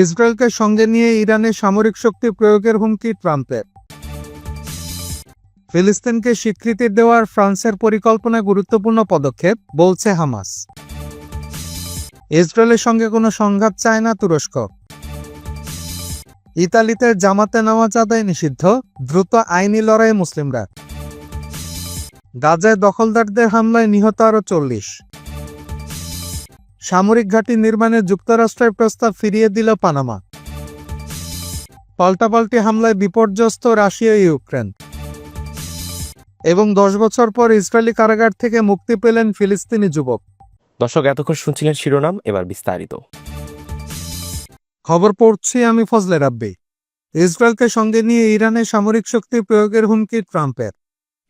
ইসরায়েলকে সঙ্গে নিয়ে ইরানে সামরিক শক্তি প্রয়োগের হুমকি ট্রাম্পের। ফিলিস্তিনকে স্বীকৃতি দেওয়ার ফ্রান্সের পরিকল্পনা গুরুত্বপূর্ণ পদক্ষেপ, বলছে হামাস। ইসরায়েলের সঙ্গে কোনো সংঘাত চায় না তুরস্ক। ইতালিতে জামাতে নামাজ আদায় নিষিদ্ধ, দ্রুত আইনি লড়াই মুসলিমরা। গাজায় দখলদারদের হামলায় নিহত আরও চল্লিশ। সামরিক ঘাঁটি নির্মাণে যুক্তরাষ্ট্রের প্রস্তাব ফিরিয়ে দিল পানামা। পাল্টাপাল্টি হামলায় বিপর্যস্ত রাশিয়া ইউক্রেন। এবং দশ বছর পর ইসরায়েলি কারাগার থেকে মুক্তি পেলেন ফিলিস্তিনি যুবক। দর্শক এতক্ষণ শুনছিলেন শিরোনাম এবার বিস্তারিত। খবর পড়ছি আমি ফজলে রাব্বি। ইসরায়েলকে সঙ্গে নিয়ে ইরানে সামরিক শক্তি প্রয়োগের হুমকি ট্রাম্পের।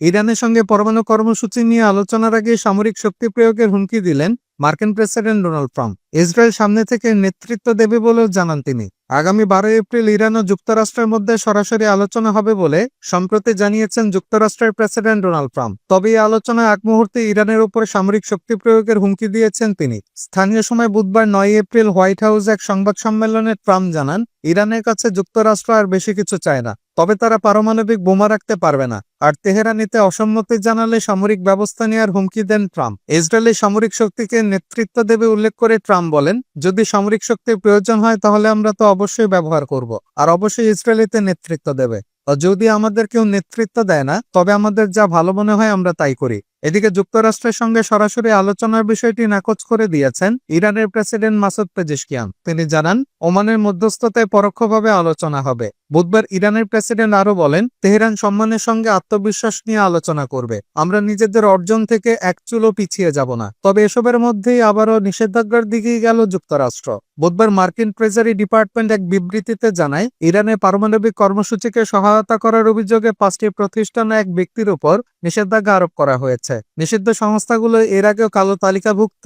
ইরানের সঙ্গে পরমাণু কর্মসূচি নিয়ে আলোচনার আগে সামরিক শক্তি প্রয়োগের হুমকি দিলেন মার্কিন প্রেসিডেন্ট ডোনাল্ড ট্রাম্প, ইসরায়েল সামনে থেকে নেতৃত্ব দেবে বলেও জানান তিনি। আগামী বারো এপ্রিল ইরান ও যুক্তরাষ্ট্রের মধ্যে সরাসরি আলোচনা হবে বলে সম্প্রতি জানিয়েছেন যুক্তরাষ্ট্রের প্রেসিডেন্ট ডোনাল্ড ট্রাম্প। তবে এই আলোচনায় এক মুহূর্তে ইরানের উপর সামরিক শক্তি প্রয়োগের হুমকি দিয়েছেন তিনি। স্থানীয় সময় বুধবার নয় এপ্রিল হোয়াইট হাউস এক সংবাদ সম্মেলনে ট্রাম্প জানান ইরানের কাছে যুক্তরাষ্ট্র আর বেশি কিছু চায় না, তবে তারা পারমাণবিক বোমা রাখতে পারবে না। আর তেহরানিতে অসম্মতি জানালে সামরিক ব্যবস্থা নেওয়ার হুমকি দেন ট্রাম্প। ইসরায়েলি সামরিক শক্তিকে নেতৃত্ব দেবে উল্লেখ করে ট্রাম্প বলেন, যদি সামরিক শক্তির প্রয়োজন হয় তাহলে আমরা তো অবশ্যই ব্যবহার করব, আর অবশ্যই ইসরায়েলিতে নেতৃত্ব দেবে। যদি আমাদের কেউ নেতৃত্ব দেয় না, তবে আমাদের যা ভালো মনে হয় আমরা তাই করি। এদিকে যুক্তরাষ্ট্রের সঙ্গে সরাসরি আলোচনার বিষয়টি নাকচ করে দিয়েছেন ইরানের প্রেসিডেন্ট মাসুদ পেজিশকিয়ান। তিনি জানান, ওমানের মধ্যস্থতায় পরোক্ষভাবে আলোচনা হবে। বুধবার ইরানের প্রেসিডেন্ট আরও বলেন, তেহরান সম্মানের সঙ্গে আত্মবিশ্বাস নিয়ে আলোচনা করবে। আমরা নিজেদের অর্জন থেকে এক চুলো পিছিয়ে যাব না। তবে এসবের মধ্যেই আবারও নিষেধাজ্ঞার দিকেই গেল যুক্তরাষ্ট্র। বুধবার মার্কিন ট্রেজারি ডিপার্টমেন্ট এক বিবৃতিতে জানায় ইরানের পারমাণবিক কর্মসূচিকে সহায়তা করার অভিযোগে পাঁচটি প্রতিষ্ঠান এক ব্যক্তির উপর নিষেধাজ্ঞা আরোপ করা হয়েছে। নিষিদ্ধ সংস্থাগুলো এর আগেও কালো তালিকাভুক্ত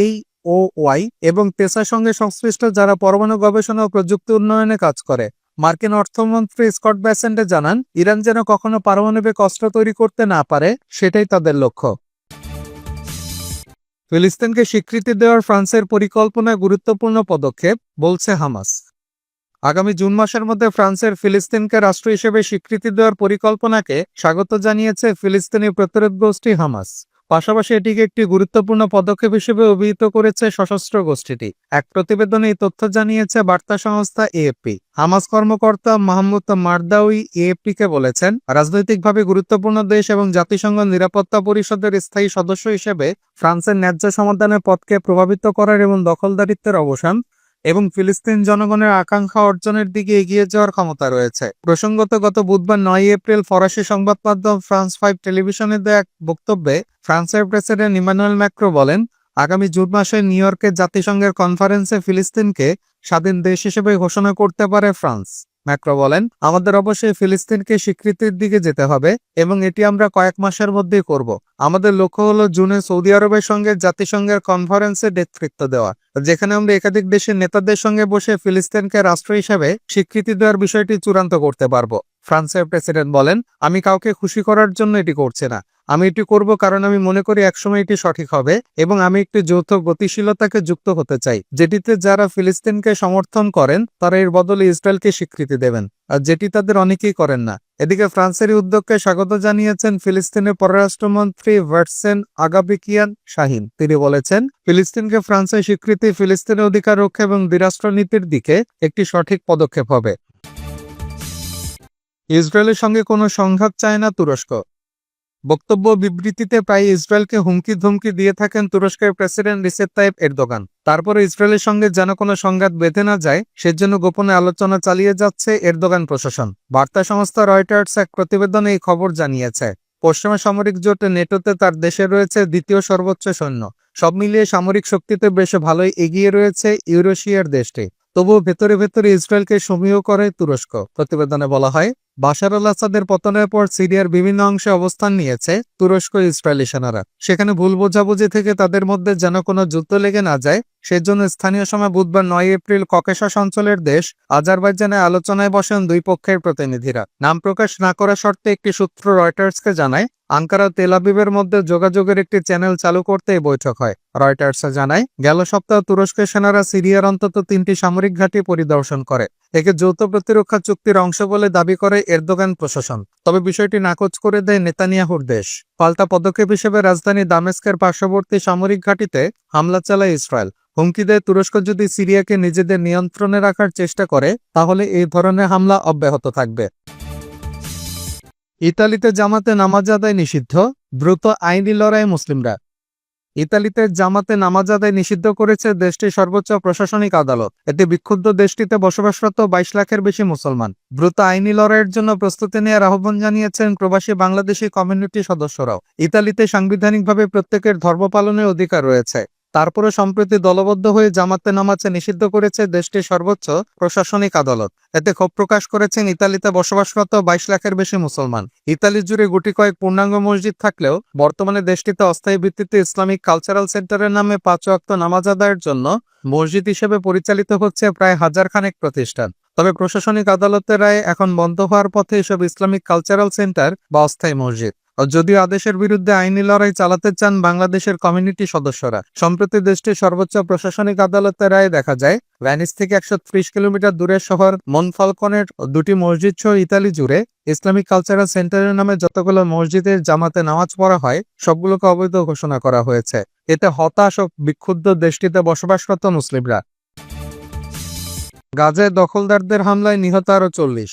এই ও ওয়াই এবং পেশার সঙ্গে সংশ্লিষ্ট যারা পরমাণু গবেষণা ও প্রযুক্তি উন্নয়নে কাজ করে। মার্কিন অর্থমন্ত্রী স্কট ব্যাসেন্ডে জানান, ইরান যেন কখনো পারমাণবিক অস্ত্র তৈরি করতে না পারে, সেটাই তাদের লক্ষ্য। ফিলিস্তিনকে স্বীকৃতি দেওয়ার ফ্রান্সের পরিকল্পনায় গুরুত্বপূর্ণ পদক্ষেপ, বলছে হামাস। আগামী জুন মাসের মধ্যে ফ্রান্সের ফিলিস্তিনকে রাষ্ট্র হিসেবে স্বীকৃতি দেওয়ার পরিকল্পনাকে স্বাগত জানিয়েছে ফিলিস্তিনি প্রতিরোধ গোষ্ঠী হামাস। পাশাপাশি এটিকে একটি গুরুত্বপূর্ণ পদক্ষেপ হিসেবে অভিহিত করেছে সশস্ত্র গোষ্ঠীটি। এক প্রতিবেদনে এই তথ্য জানিয়েছে বার্তা সংস্থা এএপি হামাস কর্মকর্তা মাহমুদ মারদাউই এএপি কে বলেছেন, রাজনৈতিকভাবে গুরুত্বপূর্ণ দেশ এবং জাতিসংঘ নিরাপত্তা পরিষদের স্থায়ী সদস্য হিসেবে ফ্রান্সের ন্যায্য সমাধানের পথকে প্রভাবিত করার এবং দখলদারিত্বের অবসান এবং ফিলিস্তিন জনগণের আকাঙ্ক্ষা অর্জনের দিকে এগিয়ে যাওয়ার ক্ষমতা রয়েছে। প্রসঙ্গত, গত বুধবার নয় এপ্রিল ফরাসি সংবাদ মাধ্যম ফ্রান্স ফাইভ টেলিভিশনে দেয়া এক বক্তব্যে ফ্রান্সের প্রেসিডেন্ট ইমানুয়েল ম্যাক্রো বলেন, আগামী জুন মাসে নিউ ইয়র্কে জাতিসংঘের কনফারেন্সে ফিলিস্তিনকে স্বাধীন দেশ হিসেবে ঘোষণা করতে পারে ফ্রান্স। ম্যাক্রো বলেন, আমাদের অবশ্যই ফিলিস্তিনকে স্বীকৃতির দিকে যেতে হবে এবং এটি আমরা কয়েক মাসের মধ্যেই করব। আমাদের লক্ষ্য হলো জুনে সৌদি আরবের সঙ্গে জাতিসংঘের কনফারেন্সে নেতৃত্ব দেওয়া, যেখানে আমরা একাধিক দেশের নেতাদের সঙ্গে বসে ফিলিস্তিনকে রাষ্ট্র হিসাবে স্বীকৃতি দেওয়ার বিষয়টি চূড়ান্ত করতে পারব। ফ্রান্সের প্রেসিডেন্ট বলেন, আমি কাউকে খুশি করার জন্য এটি করছে না। আমি এটি করব কারণ আমি মনে করি একসময় এটি সঠিক হবে এবং আমি একটি যৌথ গতিশীলতাকে যুক্ত হতে চাই, যেটিতে যারা ফিলিস্তিনকে সমর্থন করেন, তারা এর বদলে ইসরায়েলকে স্বীকৃতি দেবেন, আর যেটি তাদের অনেকেই করেন না। এদিকে ফ্রান্সের উদ্যোগকে স্বাগত জানিয়েছেন ফিলিস্তিনের পররাষ্ট্রমন্ত্রী ভার্সেন আগাবিকিয়ান শাহিন। তিনি বলেছেন, ফিলিস্তিনকে ফ্রান্সের স্বীকৃতি ফিলিস্তিনের অধিকার রক্ষা এবং দ্বিরাষ্ট্রনীতির দিকে একটি সঠিক পদক্ষেপ হবে। ইসরায়েলের সঙ্গে কোনো সংঘাত চায় না তুরস্ক। বক্তব্য বিবৃতিতে প্রায় ইসরায়েলকে হুমকি ধুমকি দিয়ে থাকেন তুরস্কের প্রেসিডেন্ট রিসেপ তাইপ এরদোগান। তারপরে ইসরায়েলের সঙ্গে যেন কোনো সংঘাত বেঁধে না যায়, সেজন্য গোপনে আলোচনা চালিয়ে যাচ্ছে এরদোগান প্রশাসন। বার্তা সংস্থা রয়টার্স এক প্রতিবেদনে এই খবর জানিয়েছে, পশ্চিমা সামরিক জোট নেটোতে তার দেশে রয়েছে দ্বিতীয় সর্বোচ্চ সৈন্য। সব মিলিয়ে সামরিক শক্তিতে বেশ ভালোই এগিয়ে রয়েছে ইউরোশিয়ার দেশটি। তবুও ভেতরে ভেতরে ইসরায়েলকে সমীহ করে তুরস্ক। প্রতিবেদনে বলা হয় বাশার আল আসাদের পতনের পর সিরিয়ার বিভিন্ন অংশে অবস্থান নিয়েছে তুরস্ক ইসরায়েলি সেনারা। সেখানে ভুল বোঝাবুঝি থেকে তাদের মধ্যে যেন কোনো যুদ্ধ লেগে না যায় সেজন্য স্থানীয় সময় বুধবার নয় এপ্রিল ককেশাস অঞ্চলের দেশ আজারবাইজানে আলোচনায় বসেন দুই পক্ষের প্রতিনিধিরা। নাম প্রকাশ না করা শর্তে একটি সূত্র রয়টার্সকে জানায়, আঙ্কারা ও তেল মধ্যে যোগাযোগের একটি চ্যানেল চালু করতে এই বৈঠক হয়। রয়টার্স জানায়, গেল সপ্তাহ তুরস্কের সেনারা সিরিয়ার অন্তত তিনটি সামরিক ঘাঁটি পরিদর্শন করে। একে যৌথ প্রতিরক্ষা চুক্তির অংশ বলে দাবি করে এরদোগান প্রশাসন। তবে বিষয়টি নাকচ করে দেয় নেতানিয়াহুর দেশ। পাল্টা পদক্ষেপ হিসেবে রাজধানী দামেস্কের পার্শ্ববর্তী সামরিক ঘাঁটিতে হামলা চালায় ইসরায়েল। হুমকি দেয় তুরস্ক যদি সিরিয়াকে নিজেদের নিয়ন্ত্রণে রাখার চেষ্টা করে, তাহলে এই ধরনের হামলা অব্যাহত থাকবে। ইতালিতে জামাতে নামাজ আদায় নিষিদ্ধ, দ্রুত আইনি লড়াই মুসলিমরা। ইতালিতে জামাতে নামাজ আদায় নিষিদ্ধ করেছে দেশটির সর্বোচ্চ প্রশাসনিক আদালত। এতে বিক্ষুব্ধ দেশটিতে বসবাসরত বাইশ লাখের বেশি মুসলমান। দ্রুত আইনি লড়াইয়ের জন্য প্রস্তুতি নেওয়ার আহ্বান জানিয়েছেন প্রবাসী বাংলাদেশি কমিউনিটি সদস্যরাও। ইতালিতে সাংবিধানিকভাবে প্রত্যেকের ধর্ম পালনের অধিকার রয়েছে। তারপরে সম্প্রতি দলবদ্ধ হয়ে জামাতে নামাজে নিষিদ্ধ করেছে দেশটির সর্বোচ্চ প্রশাসনিক আদালত। এতে ক্ষোভ প্রকাশ করেছেন ইতালিতে বসবাসরত বাইশ লাখের বেশি মুসলমান। ইতালি জুড়ে গুটি কয়েক পূর্ণাঙ্গ মসজিদ থাকলেও বর্তমানে দেশটিতে অস্থায়ী ভিত্তিতে ইসলামিক কালচারাল সেন্টারের নামে পাঁচ ওয়াক্ত নামাজ আদায়ের জন্য মসজিদ হিসেবে পরিচালিত হচ্ছে প্রায় হাজার খানেক প্রতিষ্ঠান। তবে প্রশাসনিক আদালতের রায়ে এখন বন্ধ হওয়ার পথে এসব ইসলামিক কালচারাল সেন্টার বা অস্থায়ী মসজিদ। যদিও আদেশের বিরুদ্ধে আইনি লড়াই চালাতে চান বাংলাদেশের কমিউনিটি সদস্যরা। সম্প্রতি দেশটির সর্বোচ্চ প্রশাসনিক আদালতের রায়ে দেখা যায়, ভ্যানিস থেকে একশো ত্রিশ কিলোমিটার দূরের শহর মনফালকনের দুটি মসজিদ সহ ইতালি জুড়ে ইসলামিক কালচারাল সেন্টারের নামে যতগুলো মসজিদের জামাতে নামাজ পড়া হয়, সবগুলোকে অবৈধ ঘোষণা করা হয়েছে। এতে হতাশ ও বিক্ষুব্ধ দেশটিতে বসবাসরত মুসলিমরা। গাজায় দখলদারদের হামলায় নিহত আরও চল্লিশ।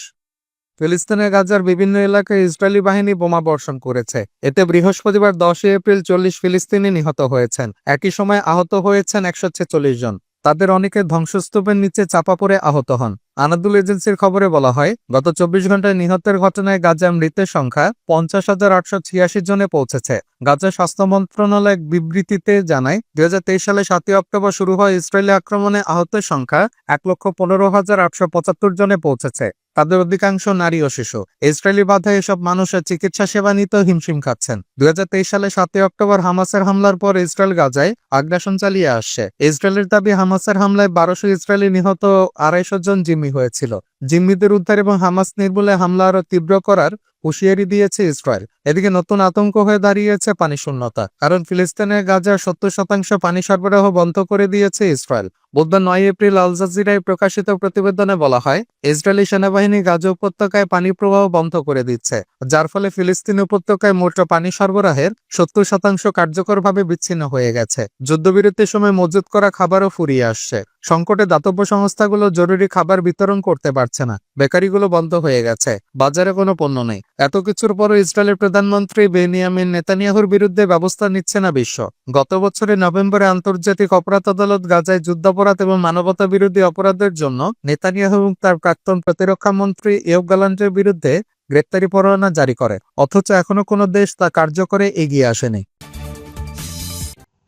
ফিলিস্তিনের গাজার বিভিন্ন এলাকায় ইসরায়েলি বাহিনী বোমা বর্ষণ করেছে। এতে বৃহস্পতিবার দশই এপ্রিল চল্লিশ ফিলিস্তিনি নিহত হয়েছেন। একই সময় আহত হয়েছেন একশো ছেচল্লিশ জন। তাদের অনেকে ধ্বংসস্তূপের নিচে চাপা পড়ে আহত হন। আনাদুল এজেন্সির খবরে বলা হয়, গত চব্বিশ ঘন্টায় নিহতের ঘটনায় গাজায় মৃতের সংখ্যা পঞ্চাশ হাজার আটশো ছিয়াশি জনে পৌঁছেছে। গাজা স্বাস্থ্য মন্ত্রণালয় বিবৃতিতে জানায় দুই হাজার তেইশ সালে সাতই অক্টোবর শুরু হয় ইসরায়েলি আক্রমণে আহতের সংখ্যা এক লক্ষ পনেরো হাজার আটশো পঁচাত্তর জনে পৌঁছেছে। তাদের অধিকাংশ নারী ও শিশু। ইসরায়েলি বাধায় এসব মানুষের চিকিৎসা সেবা নিতে হিমশিম খাচ্ছেন। দুই হাজার তেইশ সালে সাতই অক্টোবর হামাসের হামলার পর ইসরায়েল গাজায় আগ্রাসন চালিয়ে আসছে। ইসরায়েলের দাবি, হামাসের হামলায় বারোশো ইসরায়েলি নিহত আড়াইশো জন জিম্মি হয়েছিল। জিম্মিদের উদ্ধার এবং হামাস নির্মূলে হামলা আরও তীব্র করার হুঁশিয়ারি দিয়েছে ইসরায়েল। এদিকে নতুন আতঙ্ক হয়ে দাঁড়িয়েছে পানি শূন্যতা, কারণ ফিলিস্তিনের গাজা সত্তর শতাংশ পানি সরবরাহ বন্ধ করে দিয়েছে ইসরায়েল। বুধবার নয় এপ্রিল আল জাজিরায় প্রকাশিত প্রতিবেদনে বলা হয়, ইসরায়েলি সেনাবাহিনী গাজা উপত্যকায় পানি প্রবাহ বন্ধ করে দিচ্ছে, যার ফলে ফিলিস্তিন উপত্যকায় মোট পানি সরবরাহের সত্তর শতাংশ কার্যকরভাবে বিচ্ছিন্ন হয়ে গেছে। যুদ্ধবিরতির সময় মজুত করা খাবারও ফুরিয়ে আসছে। সংকটে দাতব্য সংস্থাগুলো জরুরি খাবার বিতরণ করতে পারছে না। বেকারিগুলো বন্ধ হয়ে গেছে। বাজারে কোনো পণ্য নেই। এত কিছুর পরও ইসরায়েলের প্রধানমন্ত্রী বেনিয়ামিন নেতানিয়াহুর বিরুদ্ধে ব্যবস্থা নিচ্ছে না বিশ্ব। গত বছরের নভেম্বরে আন্তর্জাতিক অপরাধ আদালত গাজায় যুদ্ধাপরাধ এবং মানবতা বিরোধী অপরাধের জন্য নেতানিয়াহু এবং তার প্রাক্তন প্রতিরক্ষা মন্ত্রী ইয়োব গালান্টের বিরুদ্ধে গ্রেপ্তারি পরোয়ানা জারি করে। অথচ এখনও কোনো দেশ তা কার্যকরে এগিয়ে আসেনি।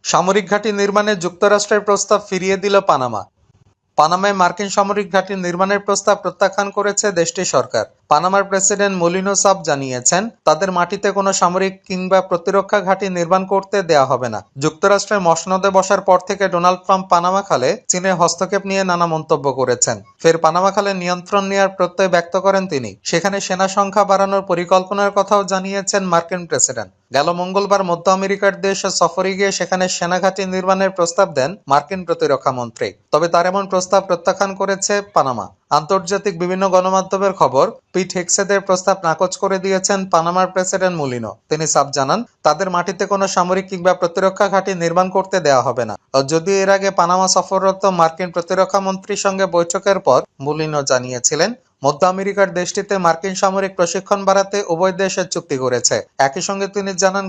সামরিক ঘাঁটি নির্মাণে যুক্তরাষ্ট্রের প্রস্তাব ফিরিয়ে দিল পানামা। পানামায় মার্কিন সামরিক ঘাঁটি নির্মাণের প্রস্তাব প্রত্যাখ্যান করেছে দেশটির সরকার। পানামার প্রেসিডেন্ট মলিনো সাব জানিয়েছেন, তাদের মাটিতে কোনো সামরিক কিংবা প্রতিরক্ষা ঘাঁটি নির্মাণ করতে দেয়া হবে না। যুক্তরাষ্ট্রের মসনদে বসার পর থেকে ডোনাল্ড ট্রাম্প পানামা খালে চীনের হস্তক্ষেপ নিয়ে নানা মন্তব্য করেছেন। ফের পানামা খালে নিয়ন্ত্রণ নেওয়ার প্রত্যয় ব্যক্ত করেন তিনি। সেখানে সেনা সংখ্যা বাড়ানোর পরিকল্পনার কথাও জানিয়েছেন মার্কিন প্রেসিডেন্ট। গেল মঙ্গলবার মধ্য আমেরিকার দেশ সফরে গিয়ে সেখানে সেনাঘাঁটি নির্মাণের প্রস্তাব দেন মার্কিন প্রতিরক্ষা মন্ত্রী। তবে তার এমন প্রস্তাব প্রত্যাখ্যান করেছে পানামা। আন্তর্জাতিক বিভিন্ন গণমাধ্যমের খবর, পিট হেক্সেদের প্রস্তাব নাকচ করে দিয়েছেন পানামার প্রেসিডেন্ট মুলিনো। তিনি সাব জানান, তাদের মাটিতে কোনো সামরিক কিংবা প্রতিরক্ষা ঘাঁটি নির্মাণ করতে দেওয়া হবে না। যদিও এর আগে পানামা সফররত মার্কিন প্রতিরক্ষা মন্ত্রীর সঙ্গে বৈঠকের পর মুলিনো জানিয়েছিলেন মধ্য আমেরিকার দেশটিতে মার্কিন সামরিক প্রশিক্ষণ বাড়াতে উভয় দেশের চুক্তি করেছে। একই সঙ্গে তিনি জানান